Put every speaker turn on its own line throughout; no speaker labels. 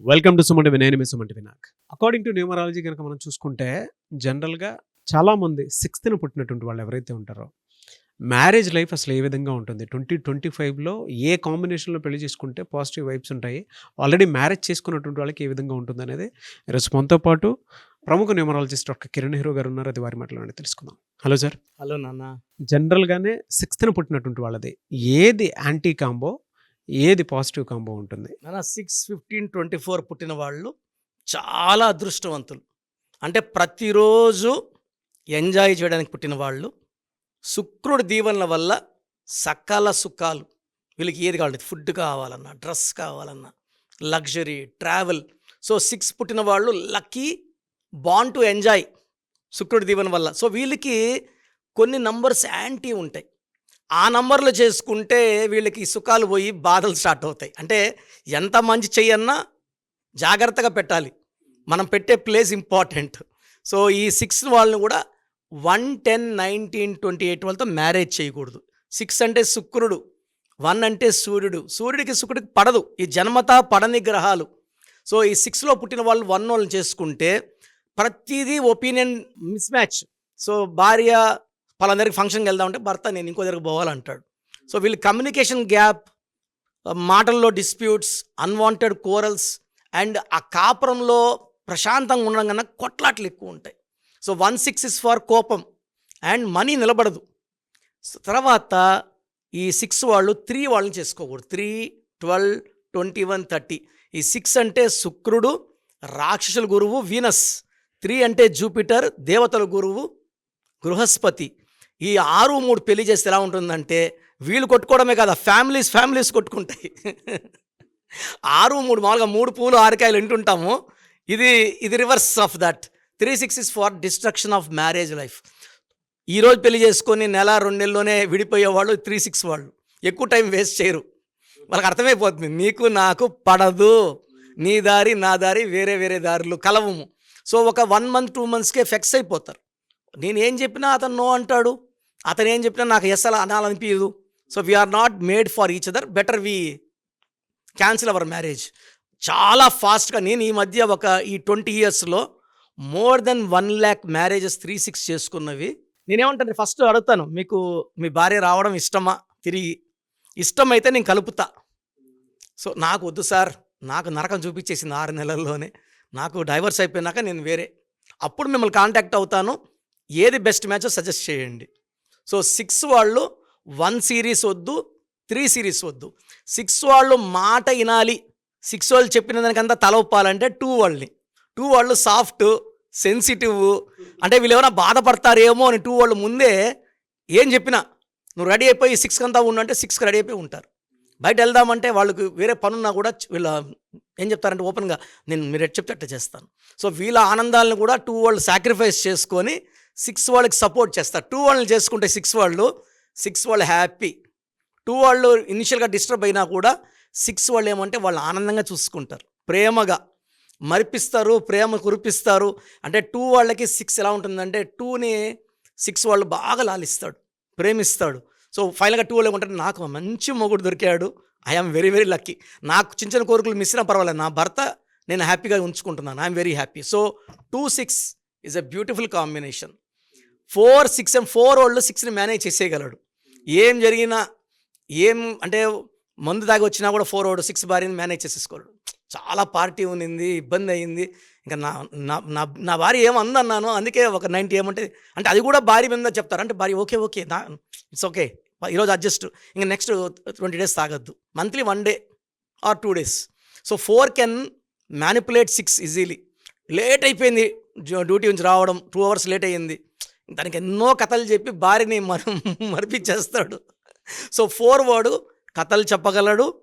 Welcome to Sumanti నేను మీ సుమంటి వినాక్ అకార్డింగ్ టు న్యూమరాలజీ కనుక మనం చూసుకుంటే జనరల్గా చాలామంది సిక్స్త్న పుట్టినటువంటి వాళ్ళు ఎవరైతే ఉంటారో మ్యారేజ్ లైఫ్ అసలు ఏ విధంగా ఉంటుంది? ట్వంటీ ట్వంటీ ఫైవ్లో ఏ కాంబినేషన్లో పెళ్ళి చేసుకుంటే పాజిటివ్ వైబ్స్ ఉంటాయి? ఆల్రెడీ మ్యారేజ్ చేసుకున్నటువంటి వాళ్ళకి ఏ విధంగా ఉంటుంది అనేది? ఈరోజు మనతో పాటు ప్రముఖ న్యూమరాలజిస్ట్ డాక్టర్ కిరణ్ హీరో గారు ఉన్నారు. అది వారి మాటలోనే తెలుసుకుందాం. హలో సార్
హలో నాన్న.
జనరల్గానే సిక్స్త్న పుట్టినటువంటి వాళ్ళది. ఏది యాంటీ కాంబో ఏది పాజిటివ్ కాంబో ఉంటుంది?
నాన్న సిక్స్ ఫిఫ్టీన్ ట్వంటీ ఫోర్ పుట్టిన వాళ్ళు చాలా అదృష్టవంతులు. అంటే ప్రతిరోజు ఎంజాయ్ చేయడానికి పుట్టిన వాళ్ళు శుక్రుడి దీవెనల వల్ల సకల సుఖాలు వీళ్ళకి ఏది కావాలి ఫుడ్ కావాలన్నా డ్రెస్ కావాలన్నా లగ్జరీ ట్రావెల్. సో సిక్స్ పుట్టిన వాళ్ళు లక్కీ బాన్ టు ఎంజాయ్ శుక్రుడి దీవెన వల్ల. సో వీళ్ళకి కొన్ని నంబర్స్ యాంటీ ఉంటాయి. ఆ నంబర్లు చేసుకుంటే వీళ్ళకి సుఖాలు పోయి బాధలు స్టార్ట్ అవుతాయి. అంటే ఎంత మంచి చెయ్యన్నా జాగ్రత్తగా పెట్టాలి. మనం పెట్టే ప్లేస్ ఇంపార్టెంట్. సో ఈ సిక్స్ వాళ్ళని కూడా one ten nineteen twenty eight వాళ్ళతో మ్యారేజ్ చేయకూడదు. సిక్స్ అంటే శుక్రుడు వన్ అంటే సూర్యుడు. సూర్యుడికి శుక్రుడికి పడదు. ఈ జన్మతా పడని గ్రహాలు. సో ఈ సిక్స్లో పుట్టిన వాళ్ళు వన్ వాళ్ళని చేసుకుంటే ప్రతిదీ ఒపీనియన్ మిస్ మ్యాచ్. సో భార్య పలందరికి ఫంక్షన్కి వెళ్దామంటే భర్త నేను ఇంకో దగ్గరికి పోవాలంటాడు. సో వీళ్ళు కమ్యూనికేషన్ గ్యాప్ మాటల్లో డిస్ప్యూట్స్ అన్వాంటెడ్ కోరల్స్ అండ్ ఆ కాపురంలో ప్రశాంతంగా ఉండడం కన్నా కొట్లాట్లు ఎక్కువ ఉంటాయి. So one six is for కోపం అండ్ మనీ నిలబడదు. తర్వాత ఈ సిక్స్ వాళ్ళు త్రీ వాళ్ళని చేసుకోకూడదు. Three twelve twenty one thirty ఈ సిక్స్ అంటే శుక్రుడు రాక్షసుల గురువు వీనస్. త్రీ అంటే జూపిటర్ దేవతల గురువు బృహస్పతి ఈ ఆరు మూడు పెళ్ళి చేస్తే ఎలా ఉంటుందంటే వీళ్ళు కొట్టుకోవడమే కదా ఫ్యామిలీస్ ఫ్యామిలీస్ కొట్టుకుంటాయి. ఆరు మూడు మామూలుగా మూడు పూలు ఆరుకాయలు వింటుంటాము. ఇది ఇది reverse of that. Three six is for destruction of marriage life. ఈరోజు పెళ్ళి చేసుకొని నెల రెండు నెలల్లోనే విడిపోయే వాళ్ళు త్రీ సిక్స్ వాళ్ళు. ఎక్కువ టైం వేస్ట్ చేయరు. వాళ్ళకి అర్థమైపోతుంది. నీకు నాకు పడదు. నీ దారి నా దారి వేరే వేరే దారులు కలవము. సో ఒక వన్ మంత్ టూ మంత్స్కే ఫిక్స్ అయిపోతారు. నేను ఏం చెప్పినా అతను నో అంటాడు. అతను ఏం చెప్పినా నాకు ఎస్ అలా అనాలనిపించదు so we're not made for each other better we cancel our marriage చాలా ఫాస్ట్గా నేను ఈ మధ్య ఒక ఈ ట్వంటీ ఇయర్స్లో more than one lakh marriages three six చేసుకున్నవి. నేనేమంటాను ఫస్ట్ అడుగుతాను మీకు మీ భార్య రావడం ఇష్టమా? తిరిగి. ఇష్టమైతే నేను కలుపుతా. సో నాకు వద్దు సార్. నాకు నరకం చూపించేసింది ఆరు నెలల్లోనే. నాకు డైవర్స్ అయిపోయినాక నేను వేరే. అప్పుడు మిమ్మల్ని కాంటాక్ట్ అవుతాను. ఏది బెస్ట్ మ్యాచో సజెస్ట్ చేయండి. సో సిక్స్ వాళ్ళు వన్ సిరీస్ వద్దు త్రీ సిరీస్ వద్దు. సిక్స్ వాళ్ళు మాట వినాలి. సిక్స్ వాళ్ళు చెప్పిన దానికంతా తల ఒప్పాలంటే టూ వాళ్ళని. టూ వాళ్ళు సాఫ్ట్ సెన్సిటివ్ అంటే వీళ్ళు ఏమైనా బాధపడతారేమో అని టూ వాళ్ళు ముందే ఏం చెప్పినా నువ్వు రెడీ అయిపోయి సిక్స్ అంతా ఉండు అంటే సిక్స్కి రెడీ అయిపోయి ఉంటారు. బయట వెళ్దామంటే వాళ్ళకి వేరే పనున్నా కూడా వీళ్ళ ఏం చెప్తారంటే ఓపెన్గా నేను మీరు ఎట్ చెప్తే అట్ట చేస్తాను. సో వీళ్ళ ఆనందాలను కూడా టూ వాళ్ళు సాక్రిఫైస్ చేసుకొని సిక్స్ వాళ్ళకి సపోర్ట్ చేస్తారు. టూ వాళ్ళని చేసుకుంటే సిక్స్ వాళ్ళు సిక్స్ వాళ్ళు హ్యాపీ. టూ వాళ్ళు ఇనిషియల్గా డిస్టర్బ్ అయినా కూడా సిక్స్ వాళ్ళు ఏమంటే వాళ్ళు ఆనందంగా చూసుకుంటారు. ప్రేమగా మరిపిస్తారు ప్రేమ కురిపిస్తారు. అంటే టూ వాళ్ళకి సిక్స్ ఎలా ఉంటుందంటే టూని సిక్స్ వాళ్ళు బాగా లాలిస్తాడు ప్రేమిస్తాడు. సో ఫైనల్గా టూ వాళ్ళు ఏమంటారు నాకు మంచి మొగుడు దొరికాడు. ఐఎమ్ వెరీ వెరీ లక్కీ నాకు చిన్న చిన్న కోరికలు మిస్ అయినా పర్వాలేదు. నా భర్త నేను హ్యాపీగా ఉంచుకుంటున్నాను. I'm very happy so two six is a beautiful combination four six and four వాళ్ళు సిక్స్ని మేనేజ్ చేసేయగలడు. ఏం జరిగినా ఏం అంటే మందు దాగి వచ్చినా కూడా ఫోర్ ఓడు సిక్స్ భార్యని మేనేజ్ చేసేసుకోడు చాలా పార్టీ ఉన్నింది ఇబ్బంది అయింది. ఇంకా నా నా నా భార్య ఏమందన్నాను అందుకే ఒక నైంటీ ఏమంటే అంటే అది కూడా భార్య మీద చెప్తారు. అంటే భార్య ఓకే ఓకే నా ఇట్స్ ఓకే ఈరోజు అడ్జస్ట్. ఇంకా next twenty days తాగద్దు. Monthly one day or two days. So four can manipulate six easily. Late అయిపోయింది డ్యూటీ నుంచి రావడం. టూ అవర్స్ లేట్ అయ్యింది. దానికి ఎన్నో కథలు చెప్పి భార్యని మనం మరిపించేస్తాడు. సో ఫోర్ వాడు కథలు చెప్పగలడు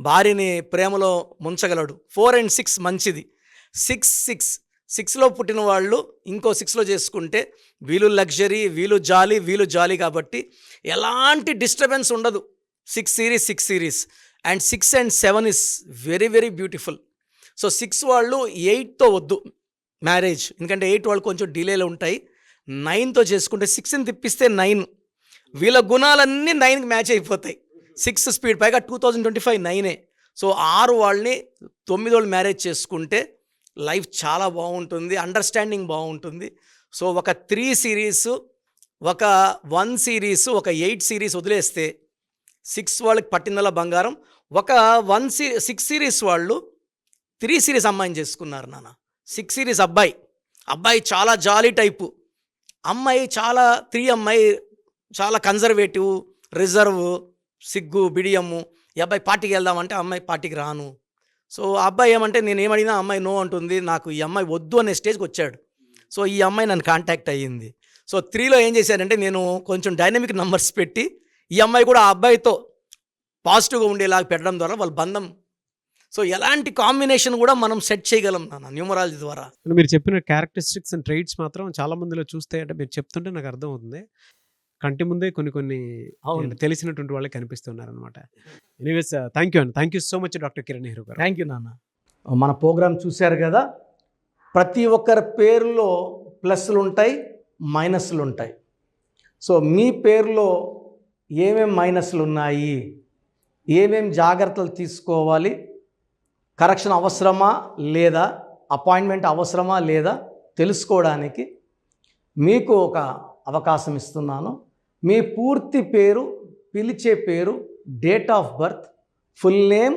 భార్యని ప్రేమలో ముంచగలడు. ఫోర్ అండ్ సిక్స్ మంచిది. Six six. సిక్స్లో పుట్టిన వాళ్ళు ఇంకో సిక్స్లో చేసుకుంటే వీలు లగ్జరీ వీలు జాలీ వీలు జాలీ కాబట్టి ఎలాంటి డిస్టర్బెన్స్ ఉండదు. Six series six series. And six and seven is very very beautiful. So six వాళ్ళు ఎయిట్తో వద్దు మ్యారేజ్. ఎందుకంటే ఎయిట్ వాళ్ళు కొంచెం డిలేలో ఉంటాయి. నైన్తో చేసుకుంటే సిక్స్ని తిప్పిస్తే నైన్. వీళ్ళ గుణాలన్నీ నైన్కి మ్యాచ్ అయిపోతాయి. సిక్స్ స్పీడ్ పైగా టూ థౌజండ్ ట్వంటీ ఫైవ్ నైనే. సో ఆరు వాళ్ళని తొమ్మిది వాళ్ళు మ్యారేజ్ చేసుకుంటే లైఫ్ చాలా బాగుంటుంది అండర్స్టాండింగ్ బాగుంటుంది. సో ఒక త్రీ సిరీస్ ఒక వన్ సిరీస్ ఒక ఎయిట్ సిరీస్ వదిలేస్తే సిక్స్ వాళ్ళకి పట్టిందల బంగారం. ఒక వన్ సిరీ సిక్స్ సిరీస్ వాళ్ళు త్రీ సిరీస్ అమ్మాయిని చేసుకున్నారు నాన్న. సిక్స్ సిరీస్ అబ్బాయి. అబ్బాయి చాలా జాలీ టైపు అమ్మాయి చాలా త్రీ అమ్మాయి చాలా కన్జర్వేటివ్ రిజర్వ్ సిగ్గు బిడియము. ఈ అబ్బాయి పార్టీకి వెళ్దామంటే అమ్మాయి పార్టీకి రాను. సో ఆ అబ్బాయి ఏమంటే నేను ఏమడిగినా అమ్మాయి నో అంటుంది. నాకు ఈ అమ్మాయి వద్దు అనే స్టేజ్కి వచ్చాడు. సో ఈ అమ్మాయి నన్ను కాంటాక్ట్ అయ్యింది. సో త్రీలో ఏం చేశానంటే నేను కొంచెం డైనమిక్ నంబర్స్ పెట్టి ఈ అమ్మాయి కూడా ఆ అబ్బాయితో పాజిటివ్గా ఉండేలాగా పెట్టడం ద్వారా వాళ్ళ బంధం సో ఎలాంటి కాంబినేషన్ కూడా మనం సెట్ చేయగలం నాన్న న్యూమరాలజీ ద్వారా.
మీరు చెప్పిన క్యారెక్టరిస్టిక్స్ అండ్ ట్రైట్స్ మాత్రం చాలా మందిలో చూస్తే అంటే మీరు చెప్తుంటే నాకు అర్థం అవుతుంది కంటి ముందే కొన్ని కొన్ని
అవును.
తెలిసినటువంటి వాళ్ళే కనిపిస్తున్నారు అనమాట ఎనీవేస్ థ్యాంక్ యూ అండి thank you so much doctor Kiran Nehru గారు.
థ్యాంక్ యూ నాన్న. మన ప్రోగ్రామ్ చూశారు కదా ప్రతి ఒక్కరి పేరులో ప్లస్లు ఉంటాయి మైనస్లు ఉంటాయి. సో మీ పేరులో ఏమేం మైనస్లు ఉన్నాయి ఏమేం జాగ్రత్తలు తీసుకోవాలి కరెక్షన్ అవసరమా లేదా అపాయింట్మెంట్ అవసరమా లేదా తెలుసుకోవడానికి మీకు ఒక అవకాశం ఇస్తున్నాను. మీ పూర్తి పేరు పిలిచే పేరు date of birth full name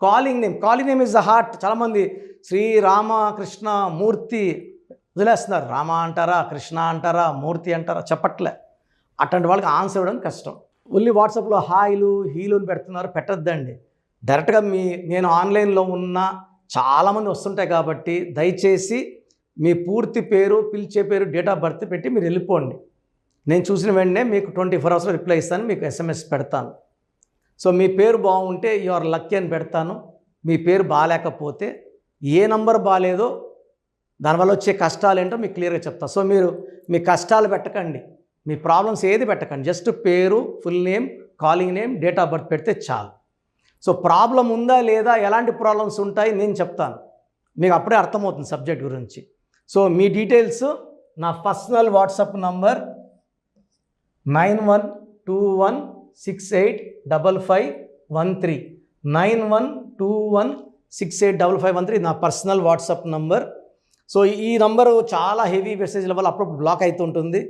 calling name calling name is the heart చాలామంది శ్రీ రామ కృష్ణ మూర్తి వదిలేస్తున్నారు. రామ అంటారా కృష్ణ అంటారా మూర్తి అంటారా చెప్పట్లే. అట్లాంటి వాళ్ళకి ఆన్సర్ ఇవ్వడం కష్టం. ఓన్లీ వాట్సాప్లో హాయిలు హీలులు పెడుతున్నారు పెట్టద్దండి. డైరెక్ట్గా మీ నేను ఆన్లైన్లో ఉన్న చాలామంది వస్తుంటాయి కాబట్టి దయచేసి మీ పూర్తి పేరు పిలిచే పేరు డేట్ ఆఫ్ బర్త్ పెట్టి మీరు వెళ్ళిపోండి. నేను చూసిన వెంటనే మీకు ట్వంటీ ఫోర్ అవర్స్లో రిప్లై ఇస్తాను మీకు ఎస్ఎంఎస్ పెడతాను. సో మీ పేరు బాగుంటే యువర్ లక్కీ అని పెడతాను. మీ పేరు బాగాలేకపోతే ఏ నంబర్ బాగాలేదో దానివల్ల వచ్చే కష్టాలు ఏంటో మీకు క్లియర్గా చెప్తా. సో మీరు మీ కష్టాలు పెట్టకండి. మీ ప్రాబ్లమ్స్ ఏది పెట్టకండి. జస్ట్ పేరు full name calling name date of birth పెడితే చాలు. సో ప్రాబ్లం ఉందా లేదా ఎలాంటి ప్రాబ్లమ్స్ ఉంటాయి నేను చెప్తాను. మీకు అప్పుడే అర్థమవుతుంది సబ్జెక్ట్ గురించి. సో మీ డీటెయిల్స్ నా personal WhatsApp number nine one two one six eight double five one three. Nine one two one six eight double five one three నా పర్సనల్ వాట్సాప్ నంబర్. సో ఈ నంబరు చాలా heavy మెసేజ్ల వల్ల అప్పుడప్పుడు block అవుతుంటుంది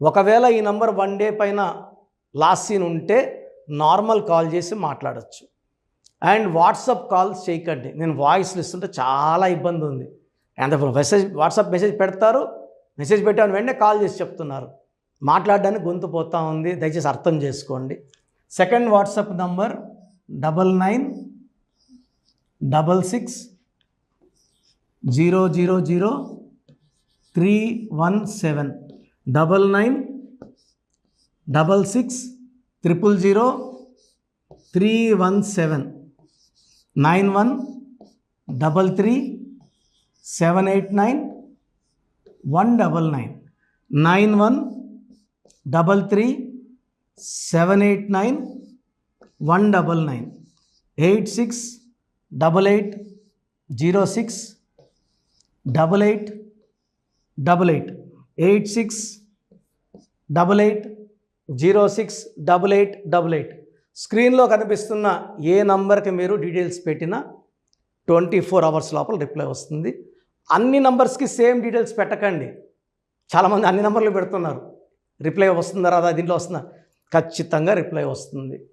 ఒకవేళ ఈ నంబర్ వన్ డే పైన లాస్ట్ సీన్ ఉంటే నార్మల్ కాల్ చేసి మాట్లాడచ్చు. అండ్ వాట్సాప్ కాల్స్ చేయకండి. నేను వాయిస్లు ఇస్తుంటే చాలా ఇబ్బంది ఉంది. అంత మెసేజ్ వాట్సాప్ మెసేజ్ పెడతారు. మెసేజ్ పెట్టాను వెంటనే కాల్ చేసి చెప్తున్నారు. మాట్లాడడానికి గొంతు పోతా ఉంది. దయచేసి అర్థం చేసుకోండి. Second WhatsApp number double nine double six zero zero zero three one seven double nine double six triple zero three one seven nine one double three seven eight nine one double nine. Nine one double three seven eight nine one double nine eight six double eight. Zero six double eight double eight eight six double eight zero six double eight double eight. స్క్రీన్లో కనిపిస్తున్న ఏ నంబర్కి మీరు details పెట్టినా twenty four hours లోపల reply వస్తుంది. అన్ని నంబర్స్కి same details పెట్టకండి. చాలామంది అన్ని నంబర్లు పెడుతున్నారు. రిప్లై వస్తుందా రాదా? దీంట్లో వస్తుందా? ఖచ్చితంగా రిప్లై వస్తుంది.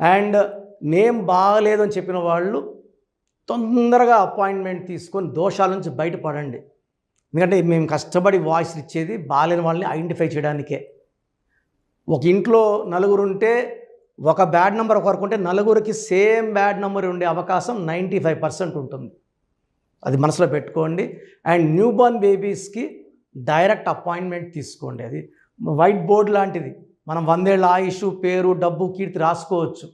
అండ్ నేమ్ బాగలేదు అని చెప్పిన వాళ్ళు తొందరగా అపాయింట్మెంట్ తీసుకొని దోషాల నుంచి బయటపడండి. ఎందుకంటే మేము కష్టపడి వాయిస్ ఇచ్చేది బాగాలేని వాళ్ళని ఐడెంటిఫై చేయడానికే. ఒక ఇంట్లో నలుగురు ఉంటే ఒక బ్యాడ్ నెంబర్ ఒకరికి ఉంటే నలుగురికి సేమ్ బ్యాడ్ నెంబర్ ఉండే అవకాశం నైంటీ ఫైవ్ పర్సెంట్ ఉంటుంది. అది మనసులో పెట్టుకోండి. అండ్ న్యూ బోర్న్ బేబీస్కి డైరెక్ట్ అపాయింట్మెంట్ తీసుకోండి. అది వైట్ బోర్డ్ లాంటిది. మనం వందేళ్ళ ఆయుష్ పేరు డబ్బు కీర్తి రాసుకోవచ్చు.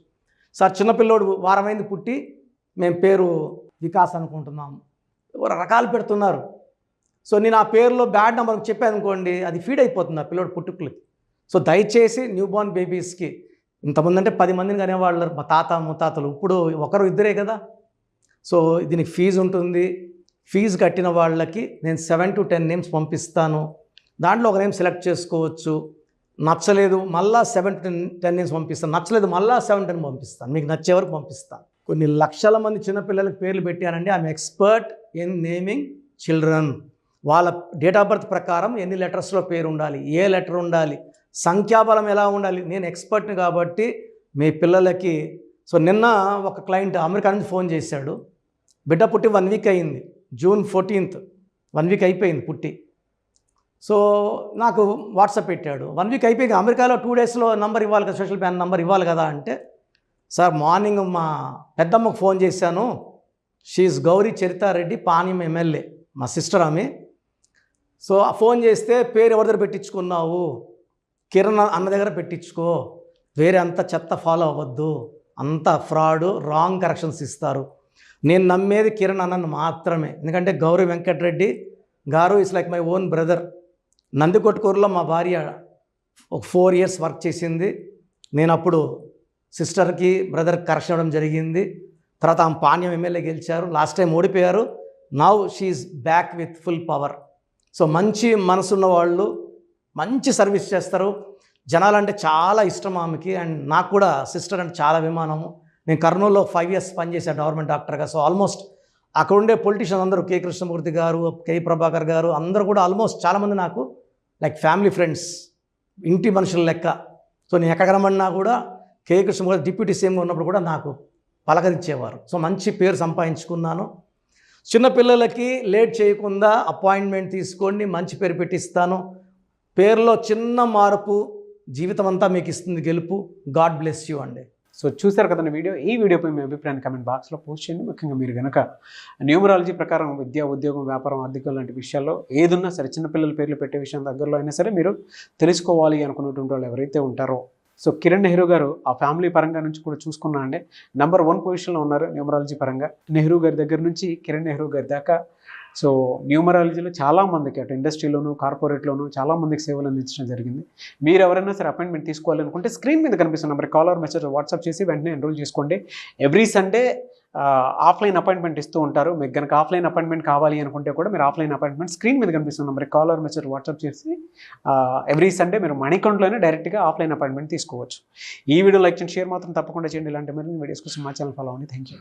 సార్ చిన్నపిల్లోడు వారమైంది పుట్టి మేము పేరు వికాస్ అనుకుంటున్నాము రకాలు పెడుతున్నారు. సో నేను ఆ పేరులో బ్యాడ్ నెంబర్ చెప్పాను అనుకోండి అది ఫీడ్ అయిపోతుంది ఆ పిల్లోడు పుట్టుకులకి. సో దయచేసి న్యూ బోర్న్ బేబీస్కి ఇంతమంది అంటే పది మందిని కనేవాళ్ళు మా తాత ముత్తాతలు. ఇప్పుడు ఒకరు ఇద్దరే కదా. సో దీనికి ఫీజు ఉంటుంది. ఫీజు కట్టిన వాళ్ళకి నేను సెవెన్ టు టెన్ నేమ్స్ పంపిస్తాను. దాంట్లో ఒక నేమ్ సెలెక్ట్ చేసుకోవచ్చు. నచ్చలేదు మళ్ళా seven to ten ten names పంపిస్తాను. నచ్చలేదు మళ్ళా సెవెన్ టెన్ పంపిస్తాను. మీకు నచ్చే వరకు పంపిస్తాను. కొన్ని లక్షల మంది చిన్నపిల్లలకి పేర్లు పెట్టానండి. ఆమె ఎక్స్పర్ట్ ఇన్ నేమింగ్ చిల్డ్రన్. వాళ్ళ డేట్ ఆఫ్ బర్త్ ప్రకారం ఎన్ని లెటర్స్లో పేరు ఉండాలి? ఏ లెటర్ ఉండాలి? సంఖ్యాబలం ఎలా ఉండాలి? నేను ఎక్స్పర్ట్ని కాబట్టి మీ పిల్లలకి సో నిన్న ఒక క్లయింట్ అమెరికా నుంచి ఫోన్ చేశాడు. బిడ్డ పుట్టి వన్ వీక్ అయింది. జూన్ ఫోర్టీన్త్ వన్ వీక్ అయిపోయింది పుట్టి. సో నాకు వాట్సాప్ పెట్టాడు. వన్ వీక్ అయిపోయింది. అమెరికాలో టూ డేస్లో నంబర్ ఇవ్వాలి కదా సోషల్ బ్యాన్ నంబర్ ఇవ్వాలి కదా అంటే సార్ మార్నింగ్ మా పెద్దమ్మకు ఫోన్ చేశాను. షీఈ్ గౌరీ చరితారెడ్డి పాణ్యం ఎమ్మెల్యే మా సిస్టర్ ఆమె. సో ఆ ఫోన్ చేస్తే పేరు ఎవరి దగ్గర పెట్టించుకున్నావు? కిరణ్ అన్న దగ్గర పెట్టించుకో. వేరే అంత చెత్త ఫాలో అవ్వద్దు. అంత ఫ్రాడ్ రాంగ్ కరెక్షన్స్ ఇస్తారు. నేను నమ్మేది కిరణ్ అన్నను మాత్రమే. ఎందుకంటే Gauri Venkatareddy garu is like my own brother నందికొట్కూరులో మా భార్య ఒక ఫోర్ ఇయర్స్ వర్క్ చేసింది. నేను అప్పుడు సిస్టర్కి బ్రదర్ కరెక్షన్ ఇవ్వడం జరిగింది. తర్వాత ఆమె పాణ్యం ఎమ్మెల్యే గెలిచారు. లాస్ట్ టైం ఓడిపోయారు. Now she back with full power so మంచి మనసున్న వాళ్ళు మంచి సర్వీస్ చేస్తారు. జనాలంటే చాలా ఇష్టం ఆమెకి. అండ్ నాకు కూడా సిస్టర్ అంటే చాలా అభిమానము. నేను కర్నూలులో ఫైవ్ ఇయర్స్ పనిచేశాను గవర్నమెంట్ డాక్టర్గా సో ఆల్మోస్ట్ అక్కడ ఉండే పొలిటీషియన్ అందరూ కే. కృష్ణమూర్తి గారు కే. ప్రభాకర్ గారు అందరూ కూడా ఆల్మోస్ట్ చాలామంది నాకు లైక్ ఫ్యామిలీ ఫ్రెండ్స్ ఇంటి మనుషుల లెక్క. సో నేను ఎక్కడ కనబడినా కూడా కే. కృష్ణమూర్తి డిప్యూటీ సీఎంగా ఉన్నప్పుడు కూడా నాకు పలకరించేవారు. సో మంచి పేరు సంపాదించుకున్నాను. చిన్నపిల్లలకి లేట్ చేయకుండా అపాయింట్మెంట్ తీసుకోండి మంచి పేరు పెట్టిస్తాను. పేరులో చిన్న మార్పు జీవితం అంతా మీకు ఇస్తుంది గెలుపు. గాడ్ బ్లెస్ యూ అండి.
సో చూశారు కదండి వీడియో? ఈ వీడియోపై మీ అభిప్రాయాన్ని కమెంట్ బాక్స్లో పోస్ట్ చేయండి. ముఖ్యంగా మీరు కనుక న్యూమరాలజీ ప్రకారం విద్య ఉద్యోగం వ్యాపారం ఆర్థికం లాంటి విషయాల్లో ఏదున్నా సరే చిన్నపిల్లల పేర్లు పెట్టే విషయం దగ్గరలో అయినా సరే మీరు తెలుసుకోవాలి అనుకున్నటువంటి వాళ్ళు ఎవరైతే ఉంటారో. సో కిరణ్ నెహ్రూ గారు ఆ ఫ్యామిలీ పరంగా నుంచి కూడా చూసుకున్నా అండి. నెంబర్ వన్ పొజిషన్లో ఉన్నారు న్యూమరాలజీ పరంగా. నెహ్రూ గారి దగ్గర నుంచి కిరణ్ నెహ్రూ గారి దాకా సో న్యూమరాలజీలో చాలామందికి అటు ఇండస్ట్రీలోను కార్పొరేట్లోను చాలామందికి సేవలు అందించడం జరిగింది. మీరు ఎవరైనా సరే అపాయింట్మెంట్ తీసుకోవాలనుకుంటే స్క్రీన్ మీద కనిపిస్తున్న నెంబర్ కాలర్ మెసేజ్ వాట్సాప్ చేసి వెంటనే ఎన్రోల్ చేసుకోండి. ఎవ్రీ సండే ఆఫ్లైన్ అపాయింట్మెంట్ ఇస్తూ ఉంటారు. మీకు కనుక ఆఫ్లైన్ అపాయింట్మెంట్ కావాలి అనుకుంటే కూడా మీరు ఆఫ్లైన్ అపాయింట్మెంట్ స్క్రీన్ మీద కనిపిస్తున్న నెంబర్ కాలర్ మెసేజ్ వాట్సాప్ చేసి ఎవ్రీ సండే మీరు మణికొండలోనే డైరెక్ట్గా ఆఫ్లైన్ అపాయింట్మెంట్ తీసుకోవచ్చు. ఈ వీడియో లైక్ చేయండి షేర్ మాత్రం తప్పకుండా చేయండి. ఇలాంటి మరిన్ని వీడియోస్ కోసం మా ఛానల్ ఫాలో అవ్వండి. Thank you